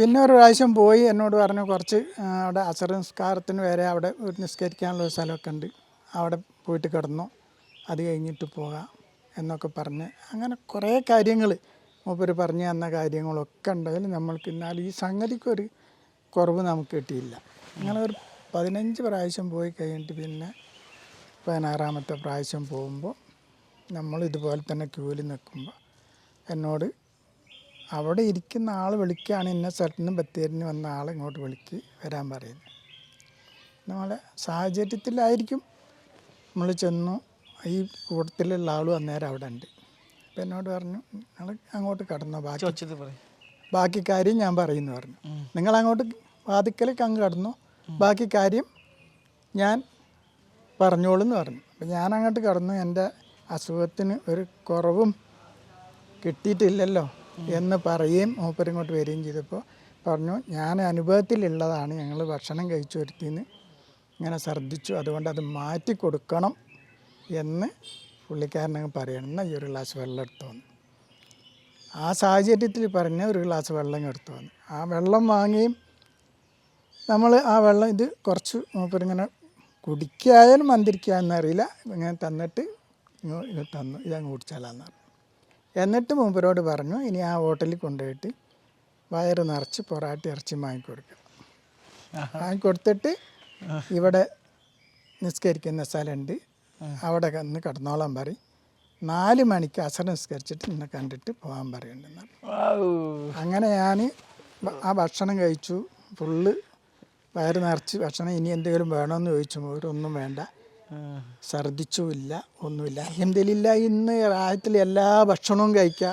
പിന്നെ ഒരു പ്രാവശ്യം പോയി എന്നോട് പറഞ്ഞു കുറച്ച് അവിടെ അസർ നിസ്കാരത്തിന് വരെ അവിടെ നിസ്കരിക്കാനുള്ള ഒരു സ്ഥലമൊക്കെ ഉണ്ട്. അവിടെ പോയിട്ട് കിടന്നു. അത് കഴിഞ്ഞിട്ട് പോകാം എന്നൊക്കെ പറഞ്ഞ് അങ്ങനെ കുറേ കാര്യങ്ങൾ മൂപ്പര് പറഞ്ഞു തന്ന കാര്യങ്ങളൊക്കെ ഉണ്ടെങ്കിൽ നമ്മൾക്ക് എന്നാൽ ഈ സംഗതിക്കൊരു കുറവ് നമുക്ക് കിട്ടിയില്ല. അങ്ങനെ ഒരു പതിനഞ്ച് പ്രാവശ്യം പോയി കഴിഞ്ഞിട്ട് പിന്നെ പതിനാറാമത്തെ പ്രാവശ്യം പോകുമ്പോൾ നമ്മൾ ഇതുപോലെ തന്നെ ക്യൂവിൽ നിൽക്കുമ്പോൾ എന്നോട് അവിടെ ഇരിക്കുന്ന ആൾ വിളിക്കുകയാണ് ഇന്ന സെട്ടിനും ബത്തേരിന് വന്ന ആൾ ഇങ്ങോട്ട് വിളിക്ക് വരാൻ പറയുന്നത് നമ്മളെ സാഹചര്യത്തിലായിരിക്കും നമ്മൾ ചെന്നു. ഈ കൂട്ടത്തിലുള്ള ആളും അന്നേരം അവിടെ ഉണ്ട്. അപ്പം എന്നോട് പറഞ്ഞു നിങ്ങൾ അങ്ങോട്ട് കടന്നോ ബാക്കി ബാക്കി കാര്യം ഞാൻ പറയുന്നു പറഞ്ഞു. നിങ്ങൾ അങ്ങോട്ട് വാതിക്കലേക്ക് അങ്ങ് കടന്നു ബാക്കി കാര്യം ഞാൻ പറഞ്ഞോളൂ എന്ന് പറഞ്ഞു. അപ്പം ഞാൻ അങ്ങോട്ട് കടന്നു. എന്റെ അസുഖത്തിന് ഒരു കുറവും കിട്ടിയിട്ടില്ലല്ലോ. എന്ന് പറയുകയും മൂപ്പര് ഇങ്ങോട്ട് വരികയും ചെയ്തപ്പോൾ പറഞ്ഞു ഞാൻ അനുഭവത്തിലുള്ളതാണ് ഞങ്ങൾ ഭക്ഷണം കഴിച്ചു വരുത്തിന്ന് ഇങ്ങനെ ഛർദ്ദിച്ചു. അതുകൊണ്ട് അത് മാറ്റി കൊടുക്കണം എന്ന് പുള്ളിക്കാരനങ്ങ് പറയണം. എന്നാൽ ഈ ഒരു ഗ്ലാസ് വെള്ളം എടുത്തു വന്നു. ആ സാഹചര്യത്തിൽ പറഞ്ഞ ഒരു ഗ്ലാസ് വെള്ളം എടുത്തു വന്നു. ആ വെള്ളം വാങ്ങിയും നമ്മൾ ആ വെള്ളം ഇത് കുറച്ച് മൂപ്പരിങ്ങനെ കുടിക്കായാലും മന്തിരിക്കാമെന്നറിയില്ല ഇങ്ങനെ തന്നിട്ട് തന്നു. ഇതങ്ങ് കുടിച്ചാലാന്ന് പറഞ്ഞു. എന്നിട്ട് മൂപ്പരോട് പറഞ്ഞു ഇനി ആ ഹോട്ടലിൽ കൊണ്ടുപോയിട്ട് വയറ് നിറച്ച് പൊറാട്ടി ഇറച്ചി വാങ്ങിക്കൊടുക്കണം വാങ്ങിക്കൊടുത്തിട്ട് ഇവിടെ നിസ്കരിക്കുന്ന സ്ഥലമുണ്ട്. അവിടെ കന്ന് കിടന്നോളാൻ പറയും. നാല് മണിക്ക് അസർ നിസ്കരിച്ചിട്ട് നിന്നെ കണ്ടിട്ട് പോകാൻ പറയുന്നുണ്ടെന്നാണ് അങ്ങനെ ഞാൻ ആ ഭക്ഷണം കഴിച്ചു. ഫുള്ള് വയറ് നിറച്ച് ഭക്ഷണം. ഇനി എന്തെങ്കിലും വേണമെന്ന് ചോദിച്ചു. ഒന്നും വേണ്ട. ഛർദ്ദിച്ചുമില്ല ഒന്നുമില്ല. എന്തെങ്കിലില്ല ഇന്ന് പ്രായത്തിൽ എല്ലാ ഭക്ഷണവും കഴിക്കുക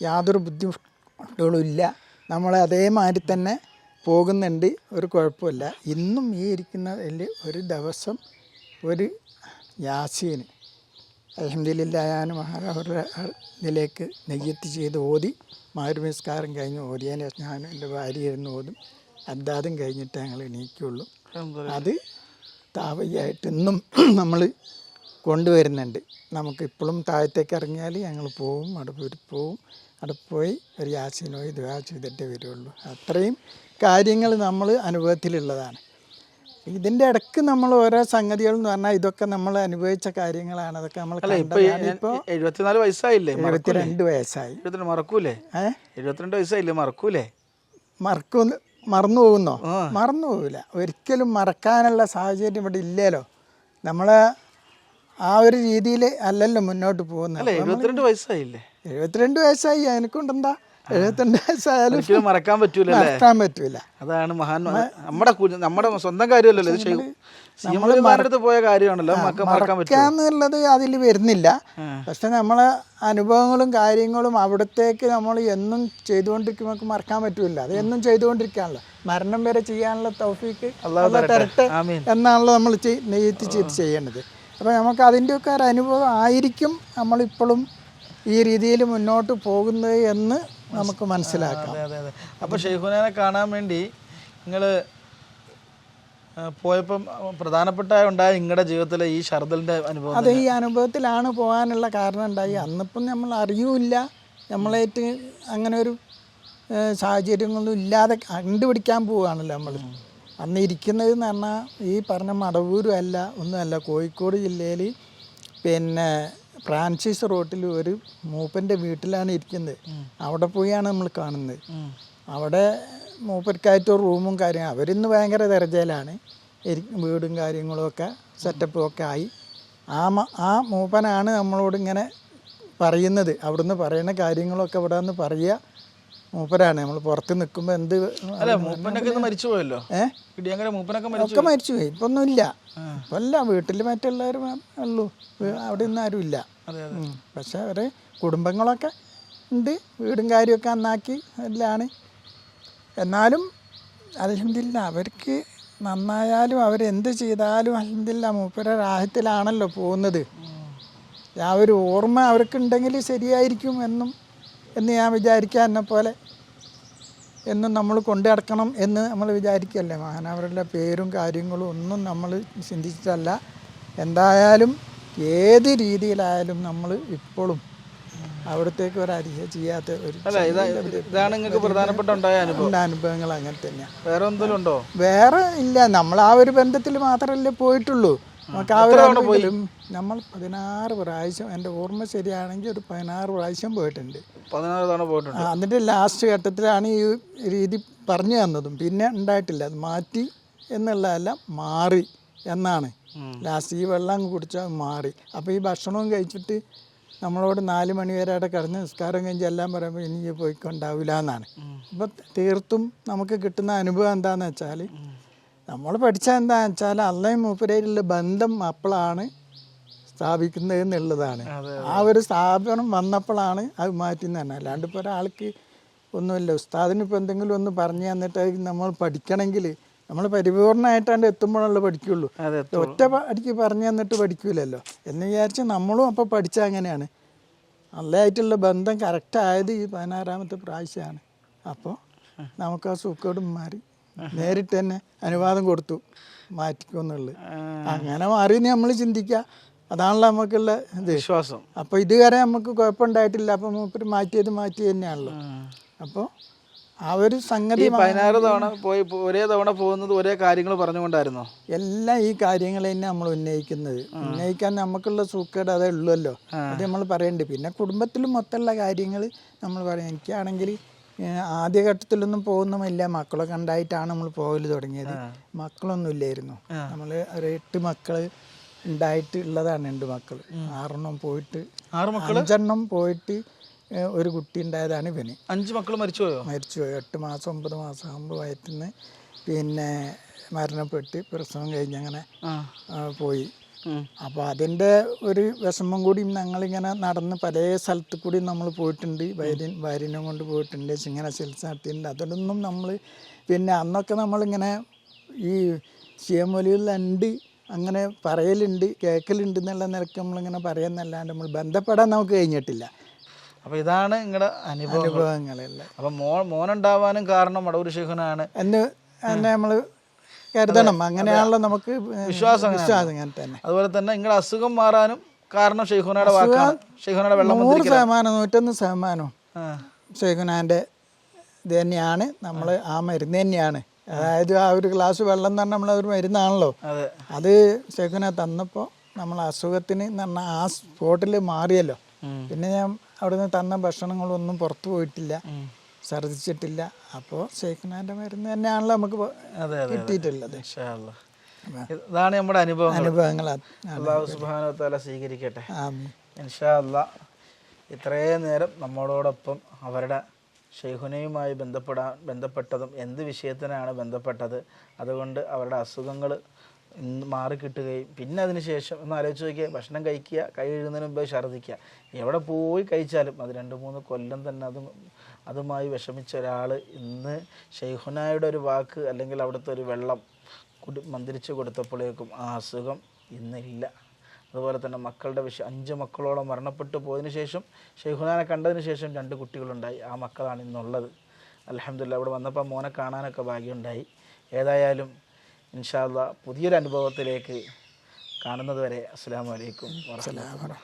യാതൊരു ബുദ്ധിമുട്ടുകളും ഇല്ല നമ്മൾ അതേമാതിരി തന്നെ പോകുന്നുണ്ട്. ഒരു കുഴപ്പമില്ല. ഇന്നും ഈ ഇരിക്കുന്നതിൽ ഒരു ദിവസം ഒരു യാസീന് മഹാരാവരുടെ ഇതിലേക്ക് നെയ്യത്ത് ചെയ്ത് ഓതി മാരുമസ്കാരം കഴിഞ്ഞ് ഓതിയതിന് ശേഷം ഞാനും എന്റെ ഭാര്യ ഇരുന്ന് ഓതും. അദ്ദാദും കഴിഞ്ഞിട്ട് ഞങ്ങൾ എണീക്കുള്ളൂ. അത് താവയ്യായിട്ട് ഇന്നും നമ്മൾ കൊണ്ടുവരുന്നുണ്ട്. നമുക്ക് ഇപ്പോഴും താഴത്തേക്ക് ഇറങ്ങിയാൽ ഞങ്ങൾ പോവും പോയി പോവും. അവിടെ പോയി ഒരു യാസിനോ ഇതുവാ ചെയ്തിട്ടേ വരുള്ളൂ. അത്രയും കാര്യങ്ങൾ നമ്മൾ അനുഭവത്തിലുള്ളതാണ്. ഇതിന്റെ ഇടയ്ക്ക് നമ്മൾ ഓരോ സംഗതികൾ എന്ന് പറഞ്ഞാൽ ഇതൊക്കെ നമ്മൾ അനുഭവിച്ച കാര്യങ്ങളാണ്. അതൊക്കെ നമ്മൾ ഇപ്പോൾ എഴുപത്തിനാല് വയസ്സായില്ലേ? എഴുപത്തിരണ്ട് വയസ്സായി. മറക്കൂലേ? ഏഹ് എഴുപത്തിരണ്ട് വയസ്സായില്ലേ? മറക്കൂലേ? മറക്കുന്നു മറന്നു പോകുന്നോ? മറന്നു പോകില്ല ഒരിക്കലും മറക്കാനുള്ള സാഹചര്യം ഇവിടെ ഇല്ലല്ലോ നമ്മൾ ആ ഒരു രീതിയിൽ അല്ലല്ലോ മുന്നോട്ട് പോകുന്നത്. എഴുപത്തിരണ്ട് വയസ്സായില്ലേ? എഴുപത്തിരണ്ട് വയസ്സായി. എനിക്കുണ്ടെന്താ എഴുപത്തിരണ്ട് വയസ്സായാലും മറക്കാൻ പറ്റൂല മറക്കാൻ പറ്റൂല. അതാണ് മഹാൻ നമ്മുടെ നമ്മുടെ സ്വന്തം കാര്യമല്ലല്ലോ അടുത്ത് പോയ കാര്യമാണല്ലോ. മറക്കാന്നുള്ളത് അതിൽ വരുന്നില്ല. പക്ഷെ നമ്മളെ അനുഭവങ്ങളും കാര്യങ്ങളും അവിടത്തേക്ക് നമ്മൾ എന്നും ചെയ്തുകൊണ്ടിരിക്കുമ്പോൾ നമുക്ക് മറക്കാൻ പറ്റൂല അത് എന്നും ചെയ്തുകൊണ്ടിരിക്കാണല്ലോ മരണം വരെ ചെയ്യാനുള്ള തൗഫീക്ക് തരട്ടെ. എന്നാണല്ലോ നമ്മൾ നെയ്ത്ത് ചെയ്ത് ചെയ്യേണ്ടത്. അപ്പോൾ നമുക്ക് അതിന്റെയൊക്കെ ഒരു അനുഭവം ആയിരിക്കും നമ്മളിപ്പോഴും ഈ രീതിയിൽ മുന്നോട്ട് പോകുന്നത് എന്ന് നമുക്ക് മനസ്സിലാക്കാം. അപ്പോൾ ഷെയ്ഖുനാനെ കാണാൻ വേണ്ടി നിങ്ങൾ പോയപ്പം പ്രധാനപ്പെട്ട ഉണ്ടായ നിങ്ങളുടെ ജീവിതത്തിലെ ഈ ഷർദലിന്റെ അനുഭവം അതെ ഈ അനുഭവത്തിലാണ് പോകാനുള്ള കാരണം ഉണ്ടായി. അന്നിപ്പം നമ്മൾ അറിയൂല്ല. നമ്മളായിട്ട് അങ്ങനെ ഒരു സാഹചര്യങ്ങളൊന്നും ഇല്ലാതെ കണ്ടുപിടിക്കാൻ പോവുകയാണല്ലോ നമ്മൾ അന്ന് ഇരിക്കുന്നത് എന്ന് പറഞ്ഞാൽ ഈ പറഞ്ഞ മടവൂരും അല്ല ഒന്നുമല്ല കോഴിക്കോട് ജില്ലയിൽ പിന്നെ ഫ്രാൻസിസ് റോട്ടിൽ ഒരു മൂപ്പന്റെ വീട്ടിലാണ് ഇരിക്കുന്നത്. അവിടെ പോയാണ് നമ്മൾ കാണുന്നത്. അവിടെ മൂപ്പർക്കായിട്ട് റൂമും കാര്യം അവരിന്ന് ഭയങ്കര ദർജയിലാണ് വീടും കാര്യങ്ങളും ഒക്കെ സെറ്റപ്പും ഒക്കെ ആയി. ആ മ ആ മൂപ്പനാണ് നമ്മളോട് ഇങ്ങനെ പറയുന്നത്. അവിടുന്ന് പറയുന്ന കാര്യങ്ങളൊക്കെ ഇവിടെ നിന്ന് പറയുക മൂപ്പരാണ്. നമ്മൾ പുറത്ത് നിൽക്കുമ്പോൾ എന്ത് അല്ല മൂപ്പനൊക്കെ ഇന്ന് മരിച്ചു പോയല്ലോ? ഏ? ഇടിയങ്കര മൂപ്പനൊക്കെ മരിച്ചു ഒക്കെ മരിച്ചു പോയി. ഇപ്പൊ ഒന്നുമില്ല ഇപ്പൊ അല്ല വീട്ടിൽ മറ്റുള്ളവരും ഉള്ളൂ. അവിടെ ഒന്നും ആരും ഇല്ല. പക്ഷെ അവരെ കുടുംബങ്ങളൊക്കെ ഉണ്ട്. വീടും കാര്യമൊക്കെ നന്നാക്കി എല്ലാണ്. എന്നാലും അലഹമില്ല അവർക്ക് നന്നായാലും അവരെന്ത് ചെയ്താലും അലഹമില്ല മൂപ്പര രാഹത്തിലാണല്ലോ പോകുന്നത്. ആ ഒരു ഓർമ്മ അവർക്കുണ്ടെങ്കിൽ ശരിയായിരിക്കും എന്നും എന്ന് ഞാൻ വിചാരിക്കുക എന്നെ പോലെ. എന്നും നമ്മൾ കൊണ്ടു നടക്കണം എന്ന് നമ്മൾ വിചാരിക്കല്ലേ? മഹാനവരുടെ പേരും കാര്യങ്ങളും ഒന്നും നമ്മൾ ചിന്തിച്ചിട്ടല്ല. എന്തായാലും ഏത് രീതിയിലായാലും നമ്മൾ ഇപ്പോഴും അവിടത്തേക്ക് ഒരു അരിഹ ചെയ്യാത്ത ഒരു ഇതാണ് നിങ്ങൾക്ക് പ്രധാനപ്പെട്ട ഉണ്ടായ അനുഭവം. അനുഭവങ്ങൾ അങ്ങനെ തന്നെയാണ് വേറെ എന്തെങ്കിലും ഉണ്ടോ? വേറെ ഇല്ല. നമ്മൾ ആ ഒരു ബന്ധത്തിൽ മാത്രമല്ലേ പോയിട്ടുള്ളൂ. നമുക്ക് ആ ഒരു പോലും നമ്മൾ പതിനാറ് പ്രാവശ്യം എന്റെ ഓർമ്മ ശരിയാണെങ്കിൽ ഒരു പതിനാറ് പ്രാവശ്യം പോയിട്ടുണ്ട്. പതിനാറ് തവണ പോയിട്ടുണ്ട്. ആ, ലാസ്റ്റ് ഘട്ടത്തിലാണ് ഈ രീതി പറഞ്ഞു തന്നതും. പിന്നെ ഉണ്ടായിട്ടില്ല. അത് മാറ്റി എന്നുള്ളതല്ല മാറി എന്നാണ്. ലാസ്റ്റ് ഈ വെള്ളം കുടിച്ചാൽ മാറി. അപ്പോൾ ഈ ഭക്ഷണവും കഴിച്ചിട്ട് നമ്മളോട് നാല് മണി വരെ അവിടെ കിടന്ന് നിസ്കാരം കഴിഞ്ഞ് എല്ലാം പറയുമ്പോൾ ഇനി പോയിക്കൊണ്ടാവില്ല എന്നാണ്. അപ്പോൾ തീർത്തും നമുക്ക് കിട്ടുന്ന അനുഭവം എന്താണെന്ന് വെച്ചാൽ നമ്മൾ പഠിച്ച എന്താണെന്ന് വെച്ചാൽ അള്ളയും മൂപ്പരയിലുള്ള ബന്ധം അപ്പോഴാണ് സ്ഥാപിക്കുന്നത് എന്നുള്ളതാണ്. ആ ഒരു സ്ഥാപനം വന്നപ്പോഴാണ് അത് മാറ്റുന്നത് തന്നെ അല്ലാണ്ട് ഇപ്പോൾ ഒരാൾക്ക് ഒന്നുമില്ല. ഉസ്താദിന് ഇപ്പോൾ എന്തെങ്കിലും ഒന്ന് പറഞ്ഞു തന്നിട്ട് നമ്മൾ പഠിക്കണമെങ്കിൽ നമ്മൾ പരിപൂർണമായിട്ടാണ്ട് എത്തുമ്പോഴല്ലേ പഠിക്കുള്ളൂ. അതെ ഒറ്റ അടിക്ക് പറഞ്ഞു തന്നിട്ട് പഠിക്കൂലല്ലോ. എന്ന് വിചാരിച്ച് നമ്മളും അപ്പോൾ പഠിച്ച അങ്ങനെയാണ്. നല്ലതായിട്ടുള്ള ബന്ധം കറക്റ്റ് ആയത് ഈ പതിനാറാമത്തെ പ്രാവശ്യമാണ് അപ്പോൾ നമുക്ക് ആ സൂക്കേടും മാറി നേരിട്ട് തന്നെ അനുവാദം കൊടുത്തു. മാറ്റിക്കുമെന്നുള്ളത് അങ്ങനെ മാറി നമ്മൾ ചിന്തിക്കുക അതാണല്ലോ നമുക്കുള്ള വിശ്വാസം. അപ്പോൾ ഇതുവരെ നമുക്ക് കുഴപ്പമുണ്ടായിട്ടില്ല. അപ്പോൾ മൂപ്പര് മാറ്റിയത് മാറ്റി തന്നെയാണല്ലോ. അപ്പോൾ ആ ഒരു സംഗതി പതിനാറ് തവണ പോയി ഒരേ തവണ പോകുന്നത് ഒരേ കാര്യങ്ങൾ പറഞ്ഞുകൊണ്ടായിരുന്നോ? എല്ലാം ഈ കാര്യങ്ങൾ തന്നെ നമ്മൾ ഉന്നയിക്കുന്നത്. ഉന്നയിക്കാൻ നമുക്കുള്ള സൂക്കേട് അതേ ഉള്ളുവല്ലോ. അത് നമ്മൾ പറയണ്ട്. പിന്നെ കുടുംബത്തിൽ മൊത്തമുള്ള കാര്യങ്ങൾ നമ്മൾ പറയും. എനിക്കാണെങ്കിൽ ആദ്യഘട്ടത്തിലൊന്നും പോകുന്നുമില്ല മക്കളൊക്കെ ഉണ്ടായിട്ടാണ് നമ്മൾ പോകൽ തുടങ്ങിയത്. മക്കളൊന്നും ഇല്ലായിരുന്നു നമ്മൾ ഒരു എട്ട് മക്കൾ ഉണ്ടായിട്ട് ഉള്ളതാണ് രണ്ട് മക്കൾ ആറെണ്ണം പോയിട്ട് ആറ് അഞ്ചെണ്ണം പോയിട്ട് ഒരു കുട്ടി ഉണ്ടായതാണ് ഇവന്. അഞ്ച് മക്കൾ മരിച്ചുപോയോ? മരിച്ചുപോയി. എട്ട് മാസം ഒമ്പത് മാസം ആകുമ്പോൾ വയറ്റിൽ നിന്ന് പിന്നെ മരണപ്പെട്ട് പ്രസവം കഴിഞ്ഞ് അങ്ങനെ പോയി. അപ്പോൾ അതിന്റെ ഒരു വിഷമം കൂടി ഞങ്ങളിങ്ങനെ നടന്ന് പല സ്ഥലത്ത് കൂടി നമ്മൾ പോയിട്ടുണ്ട്. ഭാര്യൻ ഭാര്യനെ കൊണ്ട് പോയിട്ടുണ്ട്. ഇങ്ങനെ ചികിത്സ നടത്തിയിട്ടുണ്ട് അതിലൊന്നും നമ്മൾ പിന്നെ അന്നൊക്കെ നമ്മളിങ്ങനെ ഈ ശിവമൊലിയിലുണ്ട് അങ്ങനെ പറയലുണ്ട് കേൾക്കലുണ്ട് എന്നുള്ള നിലയ്ക്ക് നമ്മളിങ്ങനെ പറയുന്നല്ലാണ്ട് നമ്മൾ ബന്ധപ്പെടാൻ നമുക്ക് കഴിഞ്ഞിട്ടില്ല. അപ്പൊ ഇതാണ് നിങ്ങളുടെ അനുഭവം അനുഭവങ്ങളെല്ലാം? അപ്പൊ മോൻ മോനുണ്ടാവാനും കാരണം മടവൂർ ശേഖനാണ്. എന്ന് നമ്മൾ കരുതണം. അങ്ങനെയാണല്ലോ നമുക്ക് വിശ്വാസം വിശ്വാസം അങ്ങനെ തന്നെ. അതുപോലെ തന്നെ നിങ്ങളുടെ അസുഖം മാറാനും കാരണം ഷെയ്ഖുനയുടെ വാക്കാണ്. ഷെയ്ഖുനയുടെ വെള്ളം നൂറ് ശതമാനം നൂറ്റൊന്ന് ശതമാനവും. ഷെയ്ഖുനാന്റെ ഇത് തന്നെയാണ്. നമ്മൾ ആ മരുന്ന് തന്നെയാണ്. അതായത് ആ ഒരു ഗ്ലാസ് വെള്ളം എന്ന് പറഞ്ഞാൽ നമ്മളൊരു മരുന്നാണല്ലോ. അതെ. അത് ഷെയ്ഖുന തന്നപ്പോൾ നമ്മൾ അസുഖത്തിന് എന്ന് പറഞ്ഞാൽ ആ സ്പോട്ടിൽ മാറിയല്ലോ. പിന്നെ ഞാൻ അവിടുന്ന് തന്ന ഭക്ഷണങ്ങളൊന്നും പുറത്തു പോയിട്ടില്ല. ഛർദിച്ചിട്ടില്ല. അപ്പോൾ ഷെയ്ഖുനാന്റെ മരുന്ന് തന്നെയാണല്ലോ നമുക്ക് കിട്ടിയിട്ടുള്ളത്. ഇതാണ് നമ്മുടെ അനുഭവം അനുഭവങ്ങൾ. അള്ളാഹു സുബാന സ്വീകരിക്കട്ടെ. ഇൻഷാ അല്ലാ ഇത്രയും നേരം നമ്മളോടൊപ്പം അവരുടെ ഷെയ്ഹുനയുമായി ബന്ധപ്പെടാൻ ബന്ധപ്പെട്ടതും എന്ത് വിഷയത്തിനാണ് ബന്ധപ്പെട്ടത് അതുകൊണ്ട് അവരുടെ അസുഖങ്ങൾ മാറിക്കിട്ടുകയും പിന്നെ അതിന് ശേഷം ഒന്ന് ആലോചിച്ച് നോക്കിയാൽ ഭക്ഷണം കഴിക്കുക കൈ എഴുതുന്നതിന് മുമ്പ് ഛർദ്ദിക്കുക. എവിടെ പോയി കഴിച്ചാലും അത് രണ്ട് മൂന്ന് കൊല്ലം തന്നെ അത് അതുമായി വിഷമിച്ച ഒരാൾ ഇന്ന് ഷെയ്ഹുനായുടെ ഒരു വാക്ക് അല്ലെങ്കിൽ അവിടുത്തെ ഒരു വെള്ളം കുടി മന്ത്രിച്ച് കൊടുത്തപ്പോഴേക്കും ആ അസുഖം ഇന്നില്ല. അതുപോലെ തന്നെ മക്കളുടെ വിഷയം അഞ്ച് മക്കളോളം മരണപ്പെട്ടു പോയതിനു ശേഷം ഷെയ്ഹുനാനെ കണ്ടതിന് ശേഷം രണ്ട് കുട്ടികളുണ്ടായി. ആ മക്കളാണ് ഇന്നുള്ളത്. അലഹമില്ല അവിടെ വന്നപ്പോൾ മോനെ കാണാനൊക്കെ ഭാഗ്യമുണ്ടായി. ഏതായാലും ഇൻഷാല്ല പുതിയൊരു അനുഭവത്തിലേക്ക് കാണുന്നത് വരെ അസ്സാം വലൈക്കും വാഹമത്തുള്ള